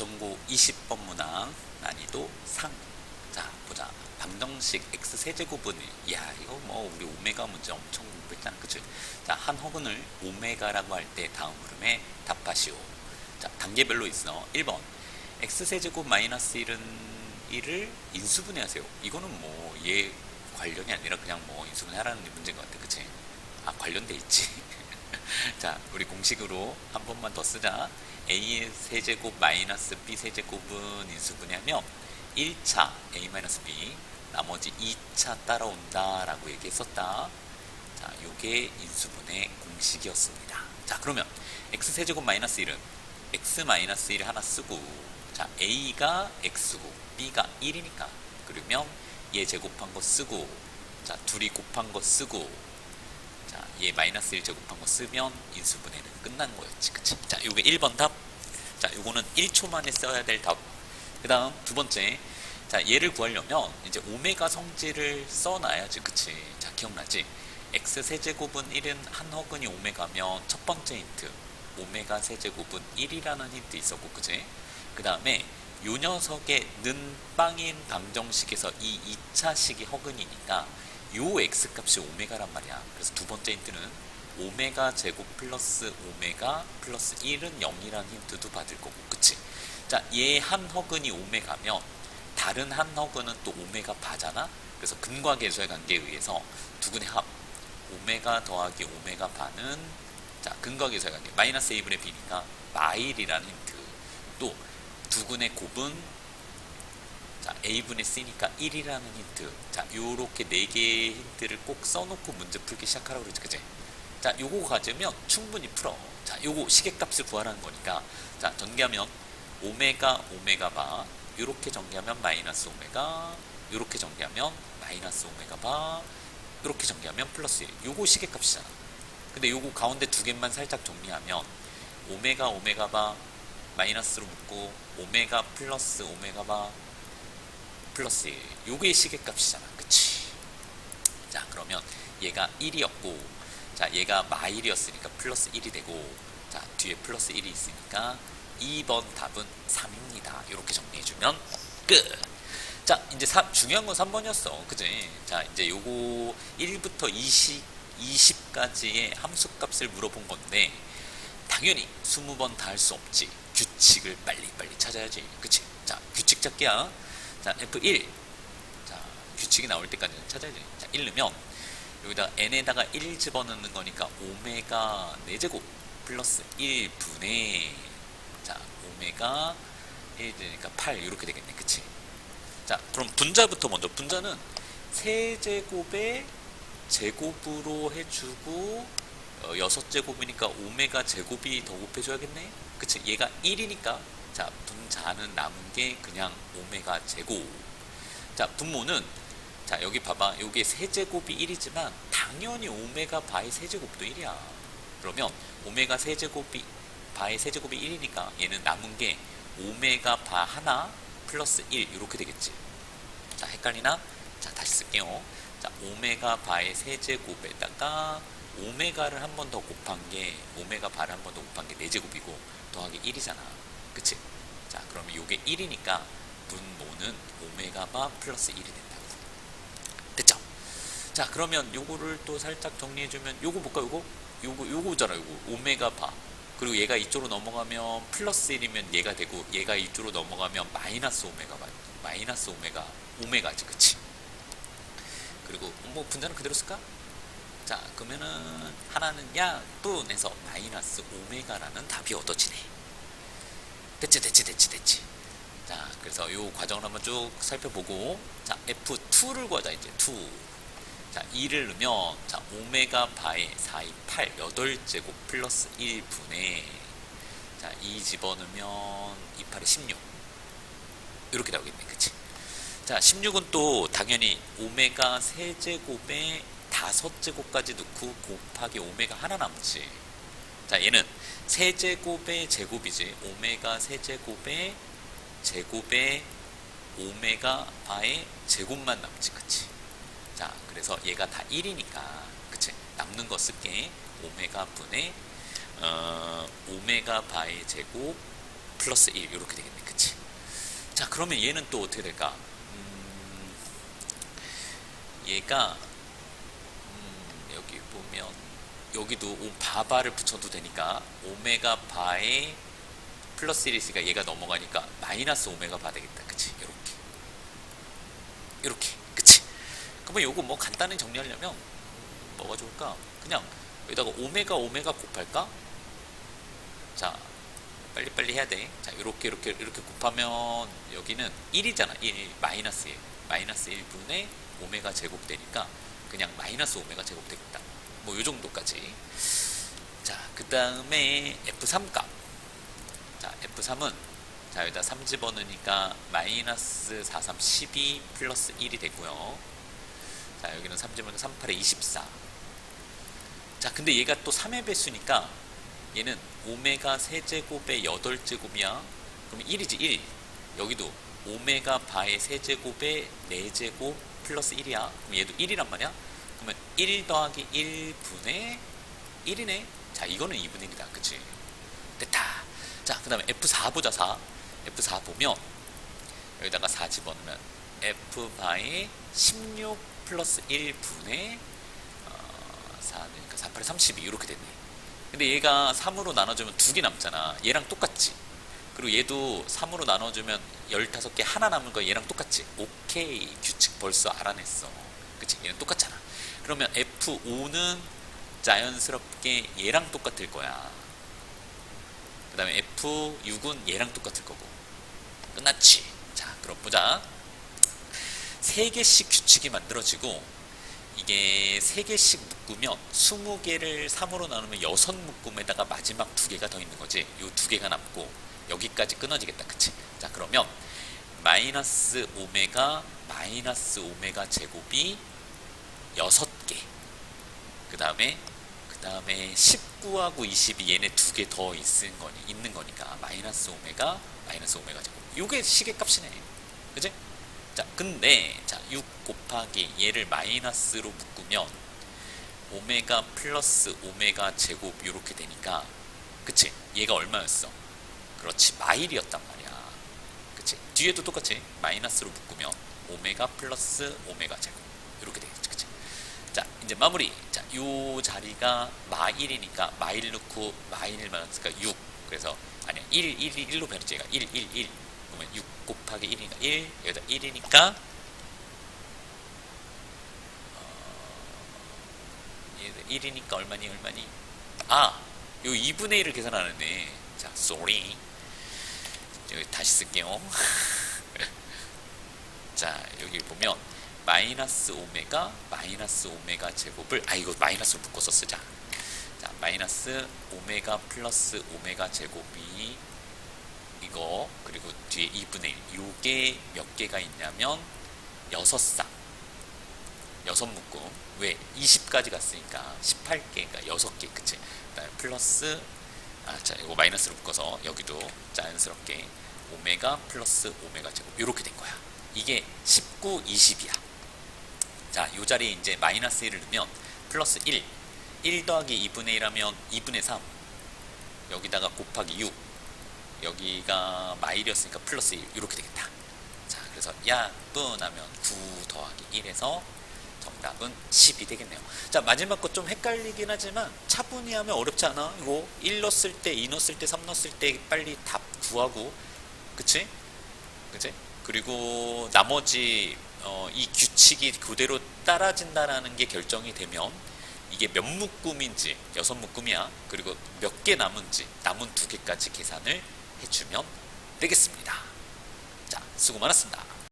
전고 20번 문항 난이도 상. 자, 보자. 방정식 x 세제곱은 야, 이거 뭐 우리 오메가 문제 엄청 공부했잖아. 그치? 자, 한 허근을 오메가라고 할 때 다음 흐름에 답하시오. 자, 단계별로 있어. 1번. x 세제곱 마이너스 1은 1을 인수분해하세요. 이거는 뭐 얘 관련이 아니라 그냥 뭐 인수분해하라는 문제인 것 같아. 그치? 아, 관련돼 있지. 자, 우리 공식으로 한 번만 더 쓰자. a의 세제곱 마이너스 b 세제곱은 인수분해하면 1차 a 마이너스 나머지 2차 따라온다 라고 얘기했었다. 자, 요게 인수분해 공식이었습니다. 자, 그러면 x 세제곱 마이너스 1은 x 마이너스 1 하나 쓰고 자, a가 x고 b가 1이니까 그러면 얘 제곱한 거 쓰고 자, 둘이 곱한 거 쓰고 자, 얘 마이너스 1 제곱한 거 쓰면 인수분해는 끝난 거였지. 그치? 자, 요게 1번 답. 자, 요거는 1초 만에 써야 될 답. 그 다음 두 번째. 자, 얘를 구하려면 이제 오메가 성질을 써놔야지. 그치? 자, 기억나지? x 세제곱은 1은 한 허근이 오메가면 첫 번째 힌트. 오메가 세제곱은 1이라는 힌트 있었고, 그치? 그 다음에 요 녀석의 는 빵인 방정식에서 이 2차식이 허근이니까 요 x 값이 오메가란 말이야. 그래서 두 번째 힌트는 오메가 제곱 플러스 오메가 플러스 1은 0이라는 힌트도 받을 거고, 그치? 자, 얘 한 허근이 오메가면 다른 한 허근은 또 오메가 바잖아? 그래서 근과 계수의 관계에 의해서 두 근의 합, 오메가 더하기 오메가 바는 자, 근과 계수의 관계, 마이너스 a분의 b니까 마일이라는 힌트. 또 두 근의 곱은 자, a분의 c니까 1이라는 힌트. 자, 요렇게 네 개의 힌트를 꼭 써놓고 문제 풀기 시작하라고 그러지, 그지? 자, 요거 가지면 충분히 풀어. 자, 요거 시계값을 구하라는 거니까. 자, 전개하면 오메가 오메가 바 요렇게 전개하면 마이너스 오메가 요렇게 전개하면 마이너스 오메가 바 요렇게 전개하면 플러스 1. 요거 시계값이잖아. 근데 요거 가운데 두 개만 살짝 정리하면 오메가 오메가 바 마이너스로 묶고 오메가 플러스 오메가 바 플러스 1. 요게 시계값이잖아. 그치? 자, 그러면 얘가 1이었고, 자, 얘가 마일이었으니까 플러스 1이 되고, 자, 뒤에 플러스 1이 있으니까 2번 답은 3입니다. 이렇게 정리해주면 끝! 자, 이제 사, 중요한 건 3번이었어. 그지? 자, 이제 요거 1부터 20, 20까지의 함수 값을 물어본 건데, 당연히 20번 다 할 수 없지. 규칙을 빨리빨리 찾아야지. 그치? 자, 규칙 찾기야. 자, F1. 자, 규칙이 나올 때까지는 찾아야지. 자, 1 넣으면 여기다 n에다가 1 집어넣는 거니까 오메가 4제곱 플러스 1분의 자, 오메가 1 되니까 8 이렇게 되겠네. 그치? 자, 그럼 분자부터 먼저. 분자는 세제곱의 제곱으로 해주고 어, 6제곱이니까 오메가 제곱이 더 곱해줘야겠네? 그치? 얘가 1이니까 자, 분자는 남은 게 그냥 오메가 제곱. 자, 분모는 자, 여기 봐봐. 여기 세제곱이 1이지만 당연히 오메가 바의 세제곱도 1이야. 그러면 오메가 세제곱이 바의 세제곱이 1이니까 얘는 남은 게 오메가 바 하나 플러스 1 이렇게 되겠지. 자, 헷갈리나? 자, 다시 쓸게요. 자, 오메가 바의 세제곱에다가 오메가를 한 번 더 곱한 게 오메가 바를 한 번 더 곱한 게 4제곱이고 더하기 1이잖아. 그치? 자, 그러면 요게 1이니까 분모는 오메가 바 플러스 1이 된다고. 됐죠? 자, 그러면 요거를 또 살짝 정리해주면 요거 볼까, 요거? 요거, 요거잖아, 요거. 오메가 바. 그리고 얘가 이쪽으로 넘어가면 플러스 1이면 얘가 되고 얘가 이쪽으로 넘어가면 마이너스 오메가 바. 마이너스 오메가, 오메가지, 그치? 그리고 뭐 분자는 그대로 쓸까? 자, 그러면은 하나는 약분해서 마이너스 오메가라는 답이 얻어지네. 됐지, 됐지, 됐지, 됐지. 자, 그래서 요 과정을 한번 쭉 살펴보고, 자, F2를 구하자, 이제 2. 자, 2를 넣으면, 자, 오메가 바의 4, 2, 8, 8제곱 플러스 1분의, 자, 2 집어넣으면 2, 8에 16. 이렇게 나오겠네, 그치? 자, 16은 또 당연히 오메가 세제곱에 다섯 제곱까지 넣고 곱하기 오메가 하나 남지. 자, 얘는 세제곱의 제곱이지. 오메가 세제곱의 제곱의 오메가 바의 제곱만 남지. 그치? 자, 그래서 얘가 다 1이니까. 그치? 남는 거 쓸게. 오메가 분의 어, 오메가 바의 제곱 플러스 1 이렇게 되겠네. 그치? 자, 그러면 얘는 또 어떻게 될까? 음, 얘가 음, 여기 보면 여기도 오- 바바를 붙여도 되니까 오메가 바에 플러스 1이 있으니까 얘가 넘어가니까 마이너스 오메가 바 되겠다. 그치? 이렇게. 이렇게. 그치? 그러면 요거 뭐 간단히 정리하려면 뭐가 좋을까? 그냥 여기다가 오메가 오메가 곱할까? 자, 빨리빨리 해야 돼. 자, 이렇게 이렇게 이렇게 곱하면 여기는 1이잖아. 1 마이너스 1. 마이너스 1분의 오메가 제곱 되니까 그냥 마이너스 오메가 제곱 되겠다. 뭐 요 정도까지. 자, 그 다음에 F3 값. 자, F3은 자, 여기다 3 집어넣으니까 마이너스 4, 3, 12 플러스 1이 되고요. 자, 여기는 3 집어넣으니까 3, 8에 24. 자, 근데 얘가 또 3의 배수니까 얘는 오메가 세제곱의 8제곱이야. 그럼 1이지 1. 여기도 오메가 바의 세제곱의 4제곱 플러스 1이야. 그럼 얘도 1이란 말이야. 그러면 1 더하기 1분의 1이네. 자, 이거는 2분의 1이다. 그치? 됐다. 자, 그 다음에 F4 보자, 4. F4 보면 여기다가 4 집어넣으면 F 바의 16 플러스 1분의 어, 4니까 4, 8에 32 이렇게 됐네. 근데 얘가 3으로 나눠주면 두 개 남잖아. 얘랑 똑같지. 그리고 얘도 3으로 나눠주면 15개 하나 남은 거 얘랑 똑같지. 오케이. 규칙 벌써 알아냈어. 그치? 얘는 똑같잖아. 그러면 F5는 자연스럽게 얘랑 똑같을 거야. 그 다음에 F6은 얘랑 똑같을 거고. 끝났지. 자, 그럼 보자. 세 개씩 규칙이 만들어지고 이게 세 개씩 묶으면 20개를 3으로 나누면 여섯 묶음에다가 마지막 두 개가 더 있는 거지. 요두 개가 남고 여기까지 끊어지겠다. 그치? 자, 그러면 마이너스 오메가 마이너스 오메가 제곱이 여섯 개. 그 다음에 그 다음에 19하고 20이 얘네 두 개 더 있는 거니 있는 거니까 마이너스 오메가 마이너스 오메가 제곱. 요게 시계값이네. 그지? 자, 근데 자, 6 곱하기 얘를 마이너스로 묶으면 오메가 플러스 오메가 제곱 이렇게 되니까 그치? 얘가 얼마였어? 그렇지 마일이었단 말이야. 그치? 뒤에도 똑같이 마이너스로 묶으면 오메가 플러스 오메가 제곱 이렇게 되겠지. 그치? 자, 이제 마무리. 자, 요 자리가 마일이니까 마일 넣고 마일 마이너스가 6. 그래서 아니야. 1 1 1로 변했지. 얘가 1 1 1. 그러면 6 곱하기 1이니까 1. 여기다 1이니까 어, 1이니까 얼마니 얼마니? 아, 요 2분의 1을 계산하는데. 자, sorry. 여기 다시 쓸게요. 자, 여기 보면 마이너스 오메가 마이너스 오메가 제곱을 아 이거 마이너스로 묶어서 쓰자. 자, 마이너스 오메가 플러스 오메가 제곱이 이거 그리고 뒤에 2분의 1 요게 몇 개가 있냐면 여섯 쌍 여섯 묶음. 왜? 20까지 갔으니까 18개가 여섯 개 그치? 그다음에 플러스 아자 이거 마이너스로 묶어서 여기도 자연스럽게 오메가 플러스 오메가 제곱 이렇게 된 거야. 이게 19, 20이야 자, 요 자리에 이제 마이너스 1을 넣으면 플러스 1. 1 더하기 2분의 1하면 2분의 3. 여기다가 곱하기 6. 여기가 마일이었으니까 플러스 1. 이렇게 되겠다. 자, 그래서 야분하면 9 더하기 1에서 정답은 10이 되겠네요. 자, 마지막 거 좀 헷갈리긴 하지만 차분히 하면 어렵지 않아? 이거 1 넣었을 때, 2 넣었을 때, 3 넣었을 때 빨리 답 구하고 그치? 그치? 그리고 나머지 어, 이 규칙이 그대로 따라진다라는 게 결정이 되면 이게 몇 묶음인지 여섯 묶음이야. 그리고 몇 개 남은지 남은 두 개까지 계산을 해주면 되겠습니다. 자 수고 많았습니다